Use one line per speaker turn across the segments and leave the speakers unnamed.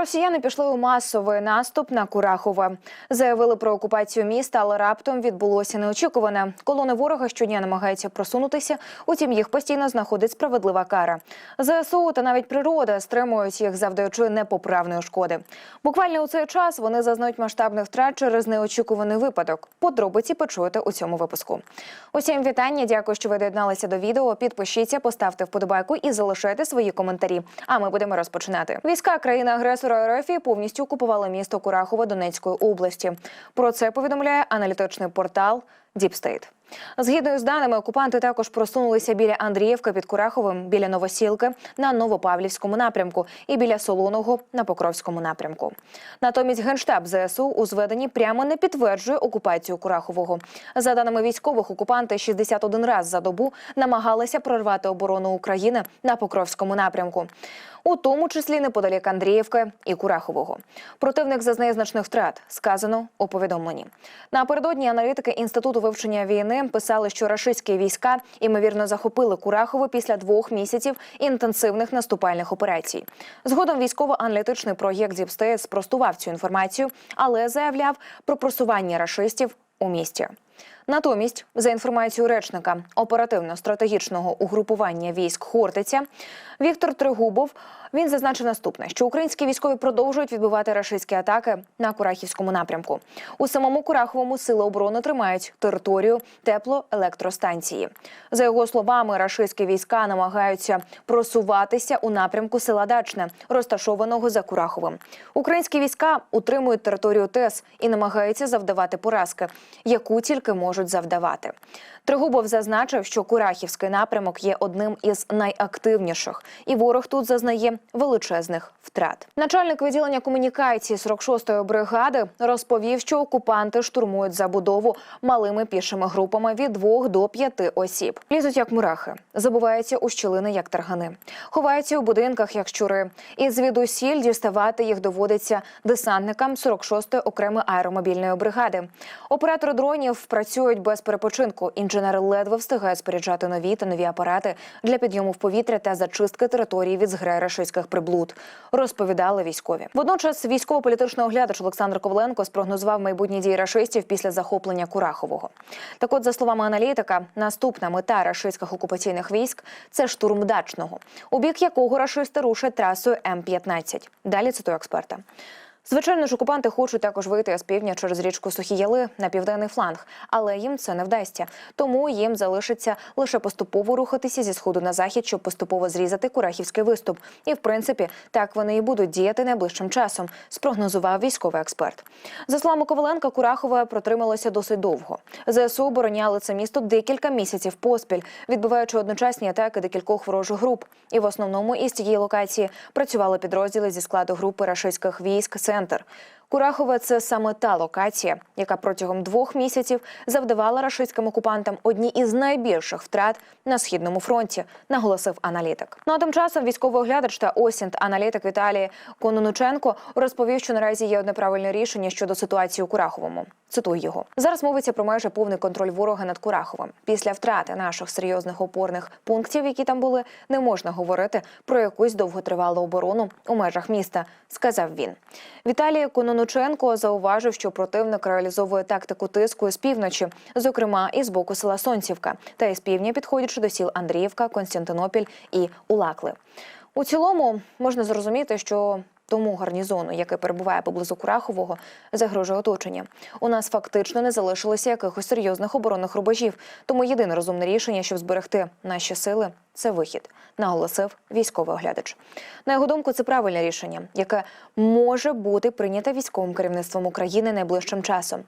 Росіяни пішли у масовий наступ на Курахове. Заявили про окупацію міста, але раптом відбулося неочікуване. Колони ворога щодня намагаються просунутися, утім їх постійно знаходить справедлива кара. ЗСУ та навіть природа стримують їх, завдаючи непоправної шкоди. Буквально у цей час вони зазнають масштабних втрат через неочікуваний випадок. Подробиці почуєте у цьому випуску. Усім вітання. Дякую, що ви доєдналися до відео. Підпишіться, поставте вподобайку і залишайте свої коментарі. А ми будемо розпочинати. Війська країни-агресора РФ повністю окупували місто Курахове Донецької області. Про це повідомляє аналітичний портал Діпстейт. Згідно з даними, окупанти також просунулися біля Андріївки під Кураховим, біля Новосілки на Новопавлівському напрямку і біля Солоного на Покровському напрямку. Натомість генштаб ЗСУ у зведенні прямо не підтверджує окупацію Курахового. За даними військових, окупанти 61 раз за добу намагалися прорвати оборону України на Покровському напрямку. У тому числі неподалік Андріївки і Курахового. Противник зазнає значних втрат, сказано у повідомленні. Напередодні аналітики інституту вивчення війни писали, що рашистські війська ймовірно захопили Курахово після двох місяців інтенсивних наступальних операцій. Згодом військово-аналітичний проєкт Зіпстеєт спростував цю інформацію, але заявляв про просування рашистів у місті. Натомість, за інформацією речника оперативно-стратегічного угрупування військ Хортиця Віктор Тригубов, він зазначив наступне: що українські військові продовжують відбивати рашистські атаки на Курахівському напрямку. У самому Кураховому сили оборони тримають територію теплоелектростанції. За його словами, рашистські війська намагаються просуватися у напрямку села Дачне, розташованого за Кураховим. Українські війська утримують територію ТЕС і намагаються завдавати поразки, яку тільки можуть завдавати. Тригубов зазначив, що Курахівський напрямок є одним із найактивніших, і ворог тут зазнає величезних втрат. Начальник відділення комунікації 46-ї бригади розповів, що окупанти штурмують забудову малими пішими групами від двох до п'яти осіб. Лізуть як мурахи, забуваються у щілини як таргани, ховаються у будинках як щури. І звідусіль діставати їх доводиться десантникам 46-ї окремої аеромобільної бригади. Оператори дронів працюють без перепочинку. Інженери ледве встигають споряджати нові та нові апарати для підйому в повітря та зачистки території від зграї рашистських приблуд. Розповідали військові. Водночас військово-політичний оглядач Олександр Коваленко спрогнозував майбутні дії рашистів після захоплення Курахового. Так, от, за словами аналітика, наступна мета рашистських окупаційних військ це штурм дачного, у бік якого рашисти рушать трасою М-15. Далі цитую експерта. Звичайно ж, окупанти хочуть також вийти з півдня через річку Сухі Яли на південний фланг, але їм це не вдасться. Тому їм залишиться лише поступово рухатися зі сходу на захід, щоб поступово зрізати Курахівський виступ. І в принципі, так вони і будуть діяти найближчим часом. Спрогнозував військовий експерт. За словами Коваленка, Курахове протрималося досить довго. ЗСУ обороняли це місто декілька місяців поспіль, відбиваючи одночасні атаки декількох ворожих груп. І в основному із цієї локації працювали підрозділи зі складу групи рашистських військ центр. Курахове це саме та локація, яка протягом двох місяців завдавала рашистським окупантам одні із найбільших втрат на східному фронті, наголосив аналітик. Ну а тим часом військовий оглядач та осінт аналітик Віталій Кононученко розповів, що наразі є одне правильне рішення щодо ситуації у Кураховому. Цитую його зараз. Мовиться про майже повний контроль ворога над Кураховим. Після втрати наших серйозних опорних пунктів, які там були, не можна говорити про якусь довготривалу оборону у межах міста, сказав він. Віталій Кононученко зауважив, що противник реалізовує тактику тиску із півночі, зокрема і з боку села Сонцівка, та із півдня підходячи до сіл Андріївка, Константинопіль і Улакли. У цілому можна зрозуміти, що тому гарнізону, який перебуває поблизу Курахового, загрожує оточення. У нас фактично не залишилося якихось серйозних оборонних рубежів. Тому єдине розумне рішення, щоб зберегти наші сили, це вихід, наголосив військовий оглядач. На його думку, це правильне рішення, яке може бути прийнято військовим керівництвом України найближчим часом.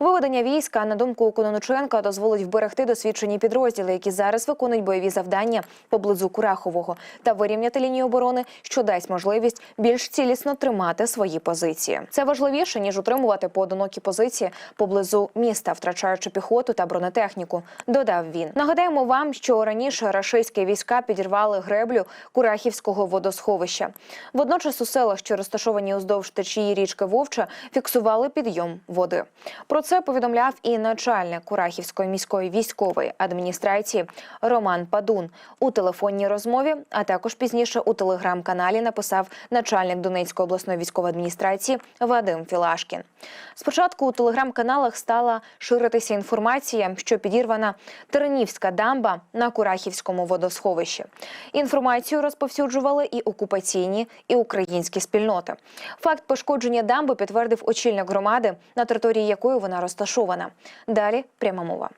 Виведення війська, на думку Кононученка, дозволить вберегти досвідчені підрозділи, які зараз виконують бойові завдання поблизу Курахового, та вирівняти лінію оборони, що дасть можливість більш цілісно тримати свої позиції. Це важливіше ніж утримувати поодинокі позиції поблизу міста, втрачаючи піхоту та бронетехніку. Додав він. Нагадаємо вам, що раніше рашистські війська підірвали греблю Курахівського водосховища. Водночас у селах, що розташовані уздовж течії річки Вовча, фіксували підйом води. Про це повідомляв і начальник Курахівської міської військової адміністрації Роман Падун у телефонній розмові. А також пізніше у телеграм-каналі написав начальник Донецької обласної військової адміністрації Вадим Філашкін. Спочатку у телеграм-каналах стала ширитися інформація, що підірвана Тернівська дамба на Курахівському водосховищі. Інформацію розповсюджували і окупаційні, і українські спільноти. Факт пошкодження дамби підтвердив очільник громади, на території якої вона розташована. Далі пряма мова.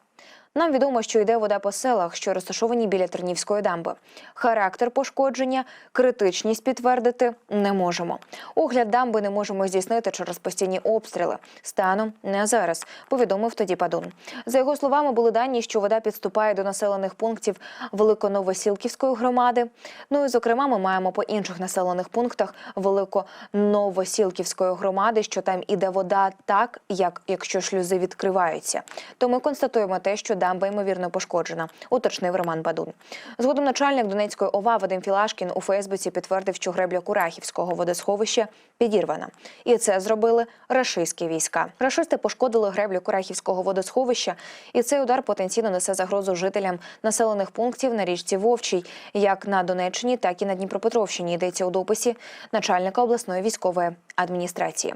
Нам відомо, що йде вода по селах, що розташовані біля Тернівської дамби. Характер пошкодження, критичність підтвердити не можемо. Огляд дамби не можемо здійснити через постійні обстріли. Станом не зараз, повідомив тоді Падун. За його словами, були дані, що вода підступає до населених пунктів Великоновосілківської громади. Ну і зокрема, ми маємо по інших населених пунктах Великоновосілківської громади, що там іде вода так, як якщо шлюзи відкриваються. То ми констатуємо те, що дамба ймовірно пошкоджена, уточнив Роман Бадун. Згодом начальник Донецької ОВА Вадим Філашкін у Фейсбуці підтвердив, що гребля Курахівського водосховища підірвана, і це зробили рашистські війська. Рашисти пошкодили греблю Курахівського водосховища, і цей удар потенційно несе загрозу жителям населених пунктів на річці Вовчій, як на Донеччині, так і на Дніпропетровщині. Йдеться у дописі начальника обласної військової адміністрації.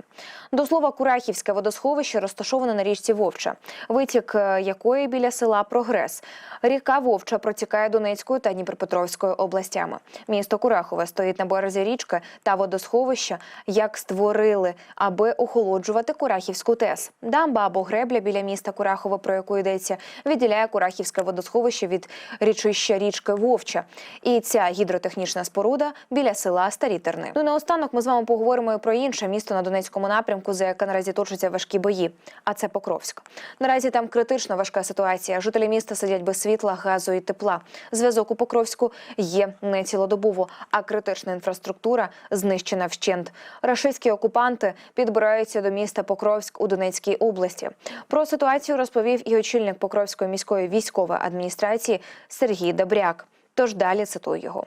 До слова, Курахівське водосховище розташоване на річці Вовча, витік е, якої біля села Прогрес. Ріка Вовча протікає Донецькою та Дніпропетровською областями. Місто Курахове стоїть на березі річки та водосховища, як створили, аби охолоджувати Курахівську ТЕС. Дамба або гребля біля міста Курахове, про яку йдеться, відділяє Курахівське водосховище від річища річки Вовча. І ця гідротехнічна споруда біля села Старі Терни. Ну наостанок ми з вами поговоримо і про інше місто на Донецькому напрямку, за яке наразі точаться важкі бої. А це Покровськ. Наразі там критично важка ситуація. Жителі міста сидять без світла, газу і тепла. Зв'язок у Покровську є не цілодобово, а критична інфраструктура знищена вщент. Рашистські окупанти підбираються до міста Покровськ у Донецькій області. Про ситуацію розповів і очільник Покровської міської військової адміністрації Сергій Добряк. Тож далі цитую його.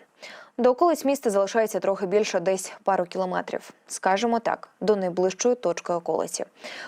До околиць міста залишається трохи більше, десь пару кілометрів. Скажемо так, до найближчої точки околиці.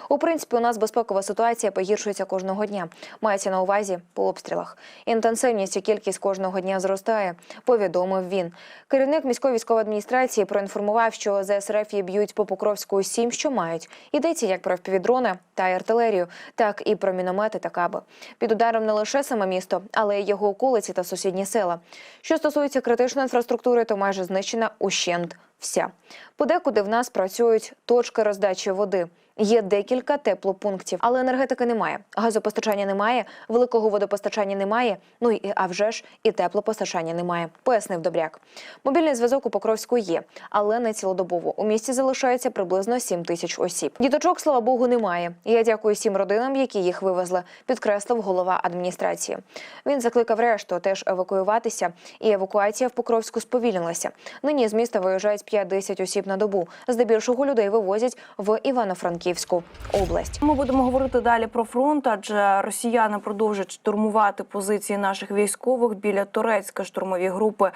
У принципі, у нас безпекова ситуація погіршується кожного дня. Мається на увазі по обстрілах. Інтенсивність і кількість кожного дня зростає. Повідомив він. Керівник міської військової адміністрації проінформував, що ЗСРФ її б'ють по Покровську усім, що мають. Йдеться як про впівдрони та артилерію, так і про міномети та каби. Під ударом не лише саме місто, але й його околиці та сусідні села. Що стосується критичної інфраструктури, то майже знищена ущент вся. Подекуди в нас працюють точки роздачі води. Є декілька теплопунктів, але енергетики немає. Газопостачання немає, великого водопостачання немає. Ну і а вже ж і теплопостачання немає. Пояснив Добряк. Мобільний зв'язок у Покровську є, але не цілодобово. У місті залишається приблизно 7 тисяч осіб. Діточок, слава Богу, немає. Я дякую всім родинам, які їх вивезли. Підкреслив голова адміністрації. Він закликав решту теж евакуюватися, і евакуація в Покровську сповільнилася. Нині з міста виїжджають 5-10 осіб на добу. Здебільшого людей вивозять в Івано-Франківську область.
Ми будемо говорити далі про фронт, адже росіяни продовжують штурмувати позиції наших військових біля Турецька штурмові групи.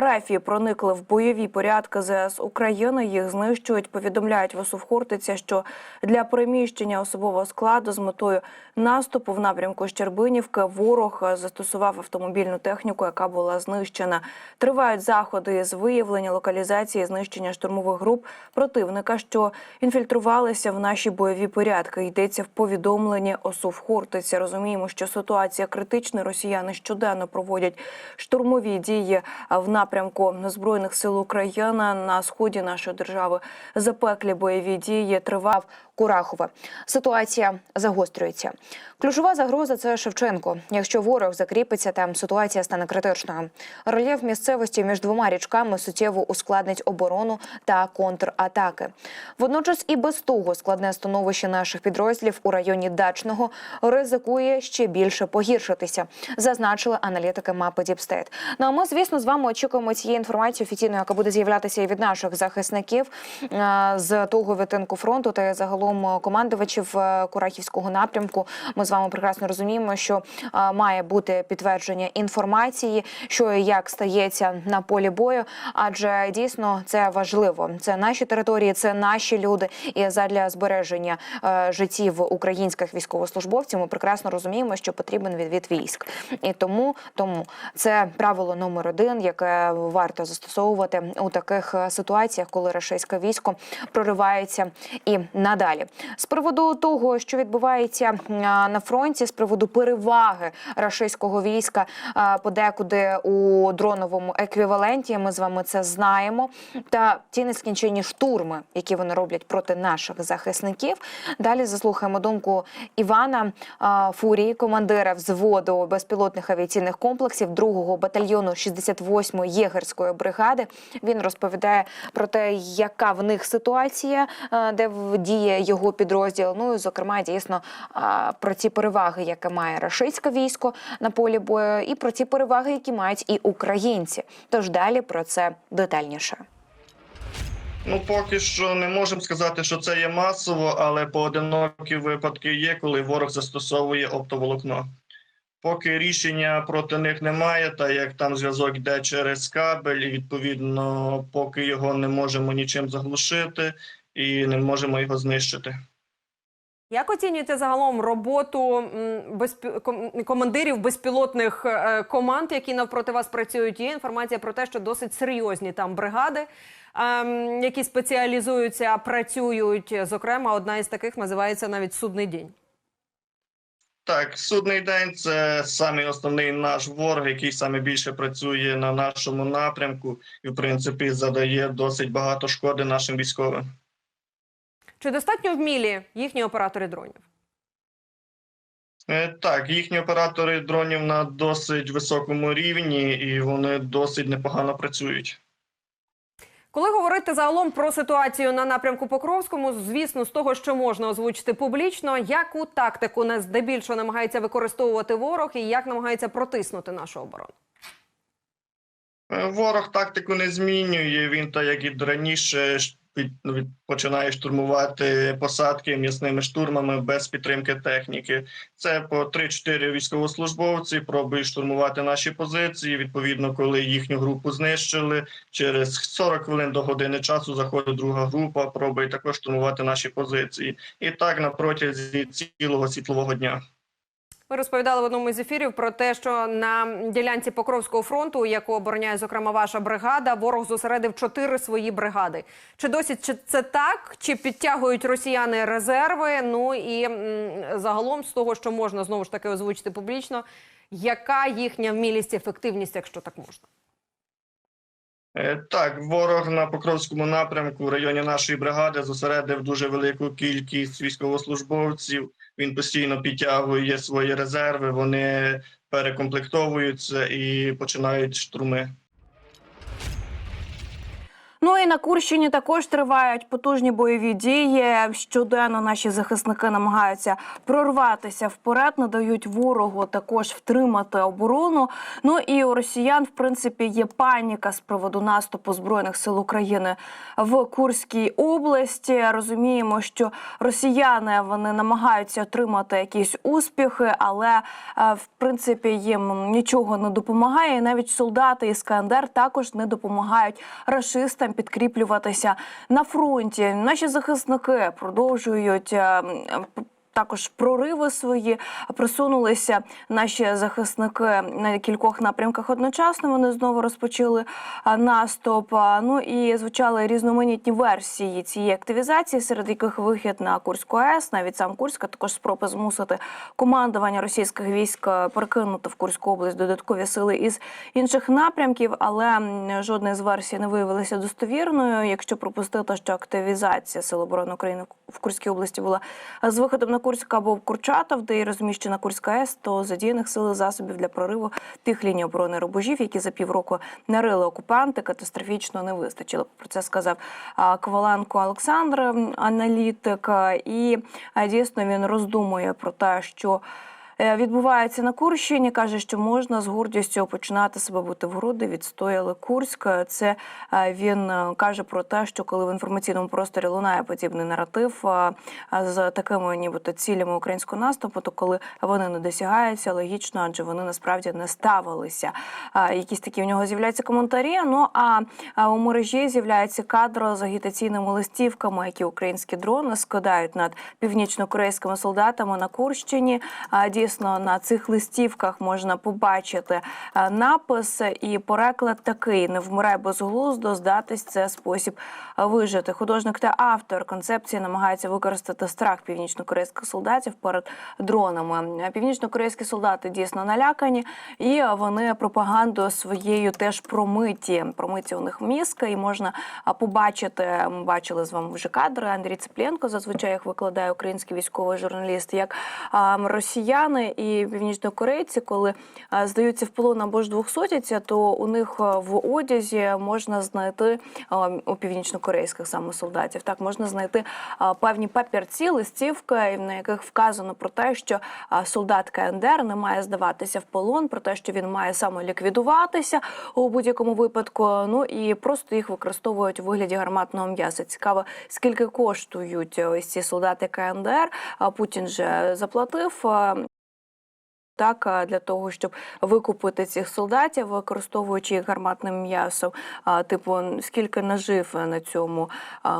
Рафії проникли в бойові порядки ЗС України. Їх знищують. Повідомляють в Осовхортиця, що для переміщення особового складу з метою наступу в напрямку Щербинівки ворог застосував автомобільну техніку, яка була знищена. Тривають заходи з виявлення локалізації, знищення штурмових груп противника, що інфільтрувалися в наші бойові порядки. Йдеться в повідомленні Осовхортиця. Розуміємо, що ситуація критична. Росіяни щоденно проводять штурмові дії в напрямку збройних сил України на сході нашої держави. Запеклі бойові дії тривав.
Курахове. Ситуація загострюється. Ключова загроза це Шевченко. Якщо ворог закріпиться, там ситуація стане критичною. Рельєф місцевості між двома річками суттєво ускладнить оборону та контратаки. Водночас і без того складне становище наших підрозділів у районі Дачного ризикує ще більше погіршитися, зазначили аналітики мапи Діпстейт. Ну а ми, звісно, з вами очікуємо. цієї інформації офіційної, яка буде з'являтися і від наших захисників е, з того відтинку фронту та загалом командувачів е, Курахівського напрямку. Ми з вами прекрасно розуміємо, що має бути підтвердження інформації, що і як стається на полі бою, адже дійсно це важливо. Це наші території, це наші люди. І задля збереження е, життів українських військовослужбовців ми прекрасно розуміємо, що потрібен відвід військ. І тому, тому це правило номер один, яке варто застосовувати у таких е, ситуаціях, коли рашистське військо проривається і надалі. З приводу того, що відбувається е, на фронті, з приводу переваги рашистського війська подекуди у дроновому еквіваленті, ми з вами це знаємо. Та ті нескінченні штурми, які вони роблять проти наших захисників. Далі заслухаємо думку Івана Фурії, командира взводу безпілотних авіаційних комплексів 2-го батальйону 68-ї єгерської бригади. Він розповідає про те, яка в них ситуація, де діє його підрозділ. Ну і зокрема, дійсно про ті переваги, які має рашистське військо на полі бою, і про ті переваги, які мають і українці. Тож далі про це детальніше.
Ну, поки що не можемо сказати, що це є масово, але поодинокі випадки є, коли ворог застосовує оптоволокно. Поки рішення проти них немає, та як там зв'язок йде через кабель, і відповідно, поки його не можемо нічим заглушити і не можемо його знищити.
Як оцінюєте загалом роботу м, безпі... командирів безпілотних е, команд, які навпроти вас працюють? Є інформація про те, що досить серйозні там бригади, ем, які спеціалізуються, працюють. Зокрема, одна із таких називається навіть судний день.
Так, судний день це самий основний наш ворог, який саме більше працює на нашому напрямку і, в принципі, задає досить багато шкоди нашим військовим.
Чи достатньо вмілі їхні оператори дронів?
Е, Так, їхні оператори дронів на досить високому рівні, і вони досить непогано працюють.
Коли говорити загалом про ситуацію на напрямку Покровському, звісно, з того, що можна озвучити публічно, яку тактику не здебільшого намагається використовувати ворог і як намагається протиснути нашу оборону?
Е, Ворог тактику не змінює. Він так як і раніше починає штурмувати посадки м'ясними штурмами без підтримки техніки. Це по 3-4 військовослужбовці пробують штурмувати наші позиції. Відповідно, коли їхню групу знищили, через 40 хвилин до години часу заходить друга група, пробує також штурмувати наші позиції. І так на протязі цілого світлового дня.
Ви розповідали в одному із ефірів про те, що на ділянці Покровського фронту, яку обороняє зокрема ваша бригада, ворог зосередив чотири свої бригади. Чи досі чи це так? Чи підтягують росіяни резерви? Ну і загалом з того, що можна знову ж таки озвучити публічно, яка їхня вмілість, ефективність, якщо так можна?
Е, Так, ворог на Покровському напрямку в районі нашої бригади зосередив дуже велику кількість військовослужбовців. Він постійно підтягує свої резерви, вони перекомплектовуються і починають штурми.
Ну і на Курщині також тривають потужні бойові дії. Щоденно наші захисники намагаються прорватися вперед, надають ворогу також втримати оборону. Ну і у росіян, в принципі, є паніка з приводу наступу збройних сил України в Курській області. Розуміємо, що росіяни вони намагаються отримати якісь успіхи, але е, в принципі їм нічого не допомагає. І навіть солдати Іскандер також не допомагають рашистам підкріплюватися на фронті. Наші захисники продовжують. Також прориви свої просунулися наші захисники на кількох напрямках одночасно. Вони знову розпочали наступ. Ну і звучали різноманітні версії цієї активізації, серед яких вихід на Курську АЕС, навіть сам Курська, також спроби змусити командування російських військ перекинути в Курську область додаткові сили із інших напрямків, але жодна з версій не виявилася достовірною. Якщо пропустити, що активізація Сил оборони України в Курській області була з виходом на Курськ або в Курчатов, де і розміщена Курська АЕС, то задіяних сил і засобів для прориву тих ліній оборони рубежів, які за півроку нарили окупанти, катастрофічно не вистачило. Про це сказав Коваленко Олександр, аналітик, і дійсно він роздумує про те, що відбувається на Курщині. каже, що можна з гордістю починати себе бути в груди. Відстояли Курськ. Це е, він е, каже про те, що коли в інформаційному просторі лунає подібний наратив е, з такими, нібито цілями українського наступу, то коли вони не досягаються, логічно, адже вони насправді не ставилися. Е, Якісь такі у нього з'являються коментарі. Ну а е, у мережі з'являється кадр з агітаційними листівками, які українські дрони скидають над північно-корейськими солдатами на Курщині. А, Дійсно, на цих листівках можна побачити е, напис і переклад такий: не вмирай безглуздо, здатись це спосіб вижити. Художник та автор концепції намагається використати страх північно-корейських солдатів перед дронами. Північно-корейські солдати дійсно налякані, і вони пропагандою своєю теж промиті. Промиті у них мізки, і можна побачити. Ми бачили з вами вже кадри. Андрій Цеплєнко зазвичай їх викладає український військовий журналіст, як а, росіяни і північнокорейці, коли здаються в полон або ж двохсотяться, то у них в одязі можна знайти у північнокорейських саме солдатів. Так можна знайти певні папірці, листівки, на яких вказано про те, що солдат КНДР не має здаватися в полон, про те, що він має самоліквідуватися у будь-якому випадку. Ну і просто їх використовують у вигляді гарматного м'яса. Цікаво, скільки коштують ось ці солдати КНДР. А Путін же заплатив. Так, для того, щоб викупити цих солдатів, використовуючи їх гарматним м'ясом, типу, скільки нажив на цьому е,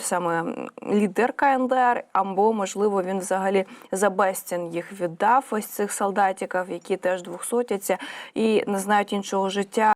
саме лідер КНДР, або можливо він взагалі за безцін їх віддав ось цих солдатів, які теж двохсотяться і не знають іншого життя.